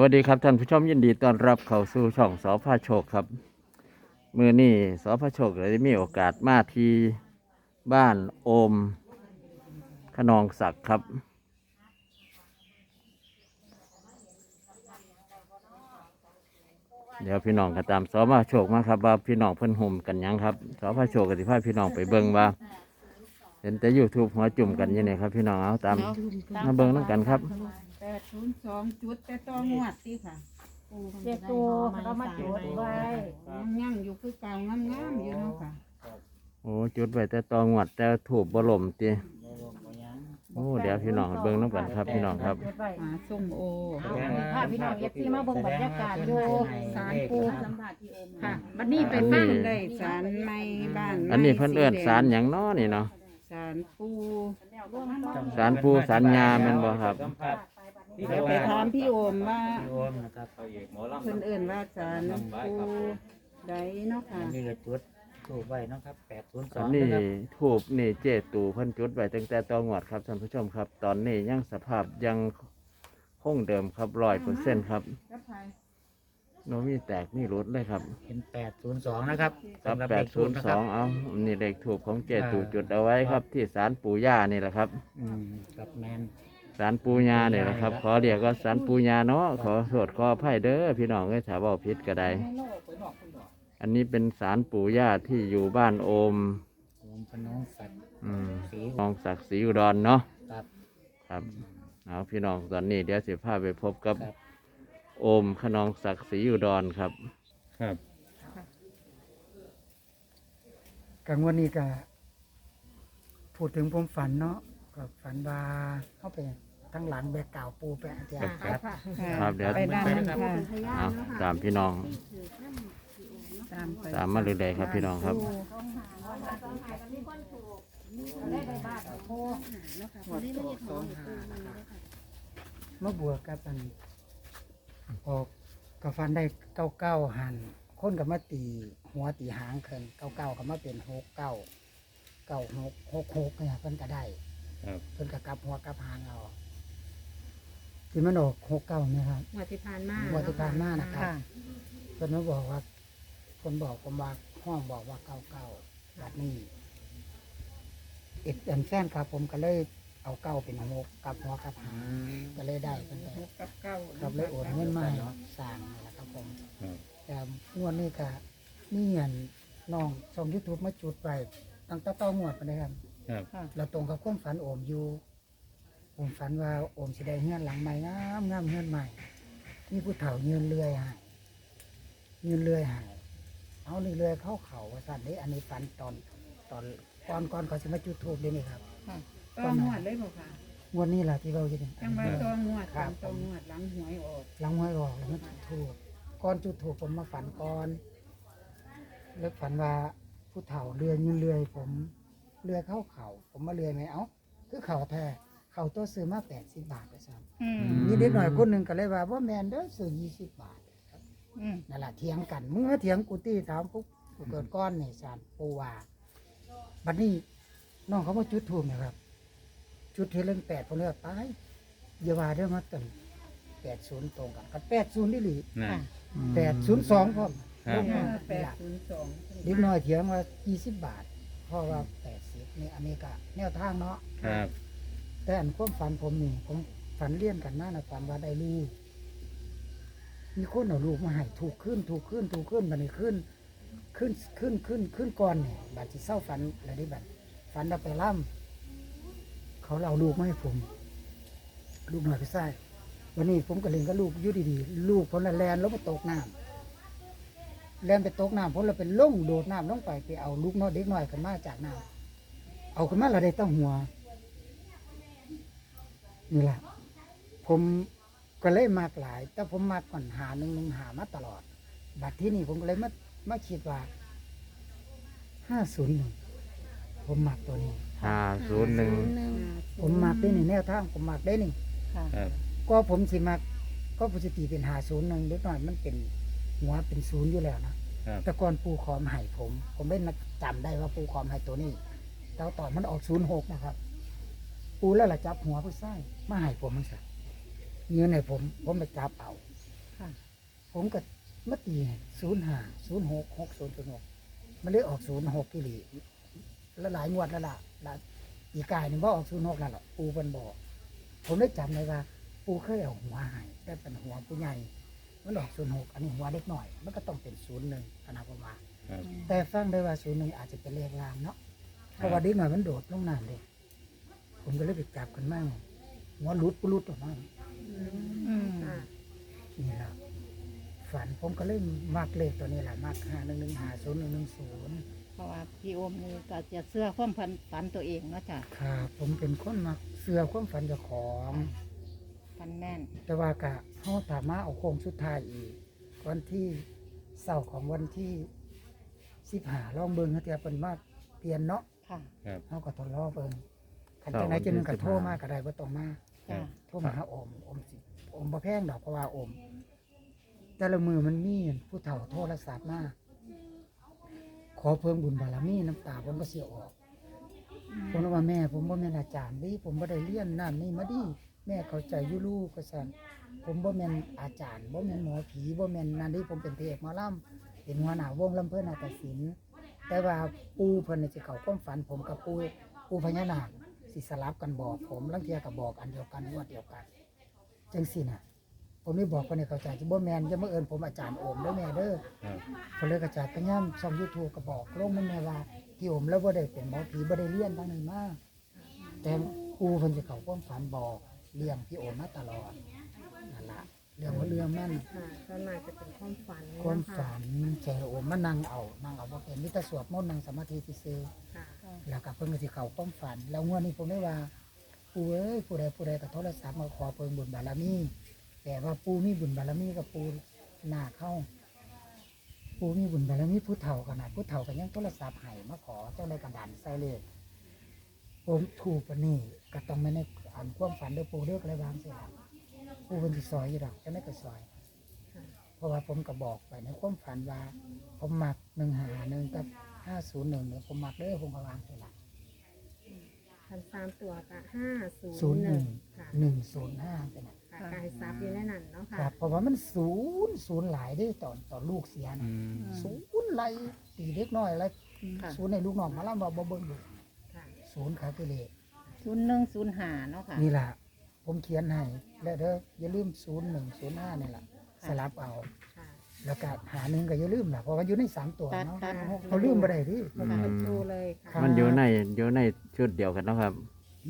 วัสดีครับท่านผู้ชมยินดีต้อนรับเข้าสู่ช่องสอพาโชคครับ มือนี่สอพาโชคเลยได้มีโอกาสมาที่บ้านโอมขนองศักดิ์ครับ เดี๋ยวพี่น้องก็ตามสอพาโชคมาครับว่าพี่น้องเพิ่นห่มกันหยังครับสอพาโชคกับสิพาพี่น้องไปเบิ่งว่า เห็นแต่ยูทูบหัวจุ่มกันอยังไงครับ พี่น้องเอาตามมาเบิ่งน้ำกันครับแปดศูนย์สองจุดแต่ต้องงวดสิค่ะเจ็ดตัวเรามาจุดไว้ยังยั่งอยู่คือเก่างามๆอยู่เนาะค่ะโอ้จุดไว้แต่ตองวดแต่ถูกบลมตีโอ้เดี๋ยวพี่น้องเบิ่งน้ำกันครับพี่น้องครับจุดไว้หาส้มโอ เอาพาพี่น้องเอฟซีมาเบิ่งบรรยากาศอยู่สารปูสัมผัสที่โอมค่ะบัดนี้ไปบ้านได้สารไม้บ้านอันนี้เพิ่นเอื้อนสารหยังน้อนี่เนาะสารปูสารปูสารยาแม่นบ่ครับ เดี๋ยวไปถามพี่โอมว่าโยมนะครับเพิ่นเอื้อนว่าสารปูใดเนาะค่ะอันนี้ก็จุดถูกไว้เนาะครับแปดศูนย์สอัอนงนี้นะครับถูกนี่เจตูเพิ่นจุดไว้ตั้งแต่ตองวดครับท่านผู้ชมครับ ตอนนี้ยังสภาพยังคงเดิมครับร้อยเปอร์เซ็นต์ครับโนมีแตกนี่รุดเลยครับเป็นแปดศูนย์สองนะครับครับสำหรับแปเลดขศูทูนบย์นะสครัอบ งเอานี่เลขถูกของเจตูจุดเอาไว้ครับ ที่ศาลปู่ย่านี่แหละครับ อืมกับแมน สารปูญาเนี่ยนะครับ ขอเรียกว่าสารปูญาเนาะขอโทษขออภัยเด้อพี่น้องเอ้ยถ้าเว้าผิดก็ได้ อันนี้เป็นสารปู่ย่าที่อยู่บ้านโอมโอมพน้องสัตว์อืมสีน้องศักดิ์ศรีอุดรเนาะครับ ครับเอาพี่น้องตอนนี้เดี๋ยวสิพาไปพบกับครับ โอมขนองศักดิ์ศรีอุดรครับ ครับกังวันนี้ก็พูดถึงผมฝันเนาะ ก็ฝันว่าเข้าไปทั้งหลังแบกเก่าวปูไปอาจารย์ครับ ครับเดี๋ยวไปด้านนั้นค่ะเอาตามพี่น้อง ตามไปตามมาเรื่อยๆครับพี่น้องครับเมื่อบวกกับอันออกกับฟันได้เก้าเก้าหันคนกับมาตีหัวตีหางเคิงเก้าเก้ากับมาเป็นหกเก้าเก้าหกหกหกเนี่ยเพิ่นก็ได้ ครับเพิ่นก็กลับหัวกลับหางเอาที่มันออกหกเก้าเนี่ยครับงวดที่ผ่านมาหัวที่ผ่านมานะครับ ค่ะ เพิ่นมาบอกว่าคนบอกผมว่าห้องบอกว่าเก้าเก้าแบบนี้เอ็ดอันแฟนครับ ผมก็เลยเอาเก้าเป็นหกกลับหัวกลับหางก็เลยได้เป็นแบบหกกับเก้าครับเลยโอนเงินมาให้สร้างนี่แหละครับผมครับ แต่งวดนี้ก็นี่เห็นน้องช่องยูทูบมาจุดไปตั้งแต่ต้องวดไปเลยครับ ครับเราตรงกับความฝันโอมอยู่โอมฝันว่าโอมสิได้เฮือนหลังใหม่งามงามเฮือนใหม่มีผู้เฒ่ายืนเลื่อยให้ยืนเลื่อยให้เอานี่เลื่อยเข้าเขาว่าสั่นนี้อันนี้ฝันตอนตอนก่อนก่อนเขาจะมาจุดทูบเลยนี่ครับต้องงวดเลยบ่ค่ะงวันนี้แหละที่เราจะได้ จังว่าต้องงวดตามต้องงวดหลังหวยออกหลังห้อยออกแล้วมันจุดทูบก่อนจุดทูบผมมาฝันก่อน แล้วฝันว่าผู้เฒ่าเลื่อยยืนเลื่อยผม เลื่อยเข้าเขาผมมาเลื่อยไหมเอ้าคือเขาแท้เขาตัวซื้อมาแปดสิบบาทไปซ้ำอืมมีเด็กหน่อยคนหนึ่งก็เลยว่าว่าแมนเด้อซื้อยี่สิบบาทอืมนั่นแหละเถียงกันมึงมาเถียงกูตีถามปุ๊บกูเกิดก้อนนี่สารปูว่าบัดนี้น้องเขามาจุดทูบนะครับ จุดเทเรื่องแปดผมเลยว่าตายอย่าว่าเด้อมาตั้งแปดศูนย์ตรงกันกับแปดศูนย์นี่หลีนั่นแปดศูนย์สองพร้อมครับ ลงมาแปนี่ดล่ะ ศูนย์สองเด็กน้อยเถียงว่ายี่สิบบาท เพราะว่าแปดสิบนี่อันนี้ก็แนวทางเนาะครับ แต่อันความฝันผมนี่ผมฝันเลี่ยนกันมานะฝันว่าได้ลูกมีคนเอาลูกมาให้ถูกขึ้นถูกขึ้นถูกขึ้นบัดนี้ขึ้น ขึ้นขึ้นขึ้นขึ้นก่อนเนี่ยบัดที่เศร้าฝันอะไรได้บัดฝันเราไปล่ำเขาเอาลูกมาให้ผม ลูกหน่อยไปใส่วันนี้ผมก็เล่นกับลูกอยู่ดีๆ ลูกผมละแลนแล้วมาตกน้ำ แลนไปตกน้ำผมเราเป็นล่งโดดน้ำลงไปไปเอาลูกน้อยเด็กน้อยขึ้นมาจากน้ำเอาขึ้นมาเราได้ตั้งหัวนี่แหละผมก็เลยมากหลาย แต่ผมมากก่อนหาหนึ่งหนึ่งหามาตลอด บัดที่นี่ผมก็เลยมามาคิดว่าห้าศูนย์หนึ่งผมมักตัวนี้ ห้าศูนย์หนึ่งผมมักได้นี่แนวทางผมมักได้นี่ครับ ก็ผมสิมักก็ปกติเป็นหาศูนย์หนึ่งเล็กน้อยมันเป็น หัวเป็นศูนย์อยู่แล้วนะครับแต่ก่อนปูขอมให้ผม ผมได้จำได้ว่าปูขอมให้ตัวนี้แล้วตอนมันออกศูนย์หกนะครับ ปูแล้วล่ะจับหัวผู้ใส่มาให้ผมมันสัเงินให้ผม ผมไปจับเอาค่ะผมก็มาตีศูนย์ห้าศูนย์หกหกศูนย์ศูนย์หกมันเลยออกศูนย์หกกิริแล้วหลายงวดแล้วล่ะแล้วอีกกายหนึ่งว่าออกศูนย์หกแล้วล่ะปูเป็นบอกผมได้จำเลยว่า ปูเคยเอาหัวใหายได้เป็นหัวผู้ใหญ่ มันออกศูนย์หกอันนี้หัวเล็กหน่อย มันก็ต้องเป็นศูนย์หนึ่งอนาประมาณครับ แต่ฟังได้ว่าศูนย์หนึ่งอาจจะเป็นเลขลางเนาะเพราะว่าเด็กหน่อยมันโดดลงน้ำเลยผมก็เลยไปจับกันมั่งหัวหลุดปุรุดออกมาอืมค่ะนี่แหละฝันผมก็เลยมากเลขตัวนี้แหละมากห้าหนึ่งหนึ่งห้าศูนย์หนึ่งหนึ่งศูนย์เพราะว่าพี่โอมนี่ก็จะเสื้อความพันฝันตัวเองเนาะจ้ะครับผมเป็นคนมักเสือความฝันเจ้าของ ฝันแม่น แต่ว่ากะเขาถามมาเอาโค้งสุดท้ายอีก วันที่เสาร์ของวันที่สิบหาลองเบิ่งเขาเตียเป็นมาเปลี่ยนเนาะค่ะ ครับเขาก็ทดลองเบิ่งขันเสาจัร์งไหนจะนึงวัก็นที่โทร15มาก็ได้บ่ต้องมา จ้ะโทรมาหาอมอมสิอมบ่แพงดอกเพราะว่าอม แต่ละมือมันมีผู้เฒ่าโทรศัพท์มาขอเพิ่มบุญบารมีน้ำตาผมก็เสียออก ผมเลยว่าแม่ผมบ่แม่นอาจารย์ดิผมบ่ได้เรียนนั่นนี่มาดิ แม่เข้าใจอยู่ลูกก็สั่นผมบ่แม่นอาจารย์บ่แม่นหมอผีบ่แม่นนั่นดิผมเป็นพระเอกหมอลำเป็นหัวหน้าวงลำเพิ่นนาฏศิลป์แต่ว่าปูเพิ่นน่ะสิเขาความฝันผมกับปูปูพญานาคสิสลับกันบอก ผมลางเทียก็บบอกอันเดียวกันงวดเดียวกันจังซี่น่ะ ผมนี่บอกเพิ่นให้เข้าใจสิบ่แมนจะมาเอินผมอาจารย์โอมเด้อแม่เด้อครับเพิ่นเลยกระจายพยายามช่อง YouTube ก็บอกลงมันแม่ว่าพี่ผมแล้วบ่ได้เป็นหมอผีบ่ได้เรียนทางนั้นมาแต่ครูเพิ่นสิเขาความฝันบอก เลี้ยงพี่โอมมาตลอดนั่นล่ะเรื่องว่าเรื่องมันค่ะส่วนมากจะเป็นความฝันความนะคะฝันแจโอมมานั่งเอานั่งเอาบ่เป็นมีแต่สวดมนต์นั่งสมาธิซื่อค่ะๆแล้วก็เพิ่นก็สิเข้าความฝัน แล้วงวดนี้ผมได้ว่าปู่เอ้ยผู้ใดผู้ใดก็โทรศัพท์มาขอเพิ่นบุญบารมีแต่ว่าปู่มีบุญบารมีกับปู่หน้าเข้าปูมีบุญบารมีผู้เฒ่าขนาดผู้เฒ่ากันยังโทรศัพท์ให้มาขอเจ้าในกระดานใส่เลย ผมถูกปะนี่ก็ต้องไม่ในอันความฝันเด้อปูเลือกอะไรบางสิล่ะปูเป็นสิซอยอยู่ดอกจะไม่ไปซอย เพราะว่าผมก็บอกไปในความฝันว่า ผมมักหนึ่งหาหนึ่งกับห้าศูนย์หนึ่งเนี่ยผมมักเลยผมก็วางสิล่ะพันสามตัวก็ห้าศูศูนนย์ย์หหนึ่นึ่งงค่ะหนึ่งศูนย์ห้าเป็นไงค่ะกายซับอยู่ในนั้นเนาะครัค่ะบเพราะว่ามันศูนย์ศูนย์หลายเด้ตอนตอนลูกเสียอืนะมศูนย์ไรตีเล็กน้อยไรค่ะ ศูนย์ในลูกน้องมาล่ำว่าบ่เบิ่งดูค่ะ ศูนย์ขากิเลสศูนย์หนึ่งศูนย์ห้าเนาะค่ะ นี่แหละผมเขียนให้แล้วเด้ออย่าลืมศูนย์หนึ่งศูนย์ห้านี่แหละสลับเอา ค่ะ แล้วก็หาหนึ่งก็อย่าลืมล่ะเพราะว่าอยู่ในสามตัวตัดเนาะตัดหกเขาลืมบ่ได้ดิแล้วก็ดูเลยค่ะมันอยู่ในอยู่ในชุดเดียวกันเนาะครับ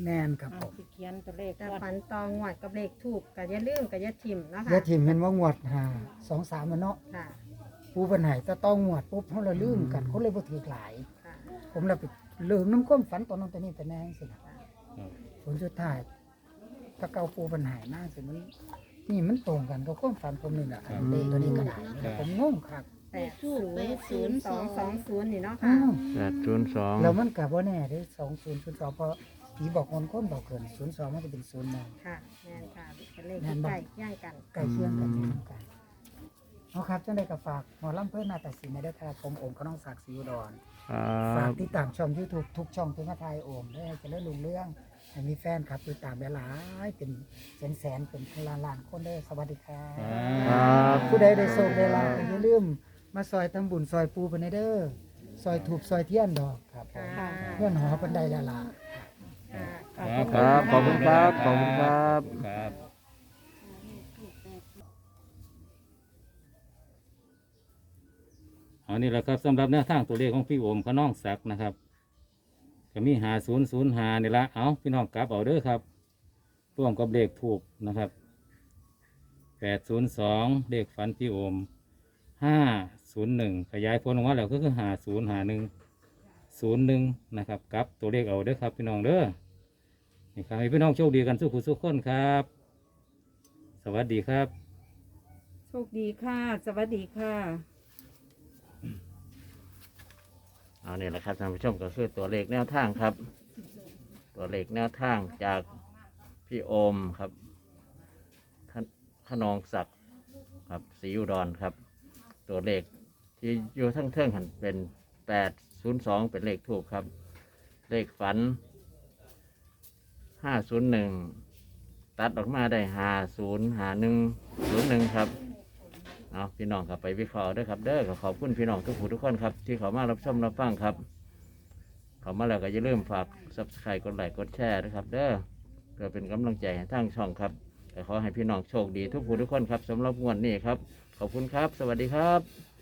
แม่นครับผเอามสิเขียนตัวเลขแต่ก่อนฝันตองหวดกับเลขถูกกับอย่าลืมกับอย่าทิมเนาะอย่าค่ะถิ่มเห็นว่างวดหาสองสามมันเนาะค่ะปูปัญหาจะต้องงวดปุ๊บเขาเลยลืมกันเขาเลยบ่ถือหลายค่ะ ผมเลยไปเลืมน้ำก้มฝันตอนนั้นตอนนี้แต่แน่สิล่ะครับผลสุดท้ายถ้าเกาปูปัญหาหน้าสิมันนี่มันตรงกันกับความฝันผมนี่แหละครับเลขตัวนี้ก็ได้นี่แหละผมงงครับแปดศูนย์ศูนย์สองสองศูนย์นี่เนาะอ้าค่ะวแปดศูนย์สองแล้วมันกับว่าแน่เด้สองศูนย์ศูนย์สองเพราะผีบอกคนคนบอกเกินศูนย์สองมันจะเป็นศูนย์หนึ่งค่ะแม่นค่ะเป็นเลขที่ใกล้เคียงกัน ใกล้เคียงกันเหมือนกัน เอาครับจังได้กับฝากหมอลำเพื่อนนาตัดสินในเด้อครับผมโอมขน้องศักดิ์ศรีอุดรครัฝากบติดตามช่องยูทูบทุกช่องที่มาทายโอมได้ให้เจะเลื่อนลุงเรื่องให้มีแฟนครับติดตามหลายๆเป็นแสนแสนๆเป็นล้านล้านๆคนเด้อสวัสดีครับครับผู้ใดได้โชคได้ลาภก็อย่าลืมมาซอยทำบุญซอยปูไปในเด้อซอยถูกซอยเทียนดอกครับผมค่ะเพื่อนหอเป็นได้และล่ะ ค่ะ ครับขอบคุณครับขอบคุณครับ ครับ เอานี่แหละครับสำหรับแนวทางตัวเลขของพี่โอมขน้องศักดิ์นะครับก็มีหาศูนย์ศูนย์หานี่ละเอาพี่น้องกลับเอาเด้อครับร่วมกับเลขถูกนะครับแปดศูนย์สองเลขฝันพี่โอมห้าศูนย์หนึ่งขยายผลออกมาแล้วก็คือหาศูนย์หาหนึ่งศูนย์หนึ่งนะครับกลับตัวเลขเอาเด้อครับพี่น้องเด้อนี่ครับให้พี่น้องโชคดีกันสุขุสุขคนครับ สวัสดีครับ โชคดีค่ะ สวัสดีค่ะ เอาเนี่ยแหละครับท่านผู้ชมก็คือตัวเลขแนวทางครับ ตัวเลขแนวทางจากพี่โอมครับขนองศักดิ์ครับศรีอุดรครับ ตัวเลขที่อยู่ทั้งเทิงหันเป็นแปดศูนย์สองเป็นเลขถูกครับ เลขฝันห้าศูนย์หนึ่งตัดออกมาได้ห้าศูนย์หาหนึ่งศูนย์หนึ่งครับ เอาพี่น้องครับไปวิเคราะห์ด้วยครับเด้อขอขอบคุณพี่น้องทุกผู้ทุกคนครับ ที่เขามารับชมรับฟังครับ เขามาแล้วก็อย่าลืมฝาก subscribe กดไลค์กดแชร์ด้วยครับเด้อเพื่อเป็นกำลังใจให้ทั้งช่องครับขอให้พี่น้องโชคดีทุกผู้ทุกคนครับสำหรับงวดนี้ครับ ขอบคุณครับ สวัสดีครับ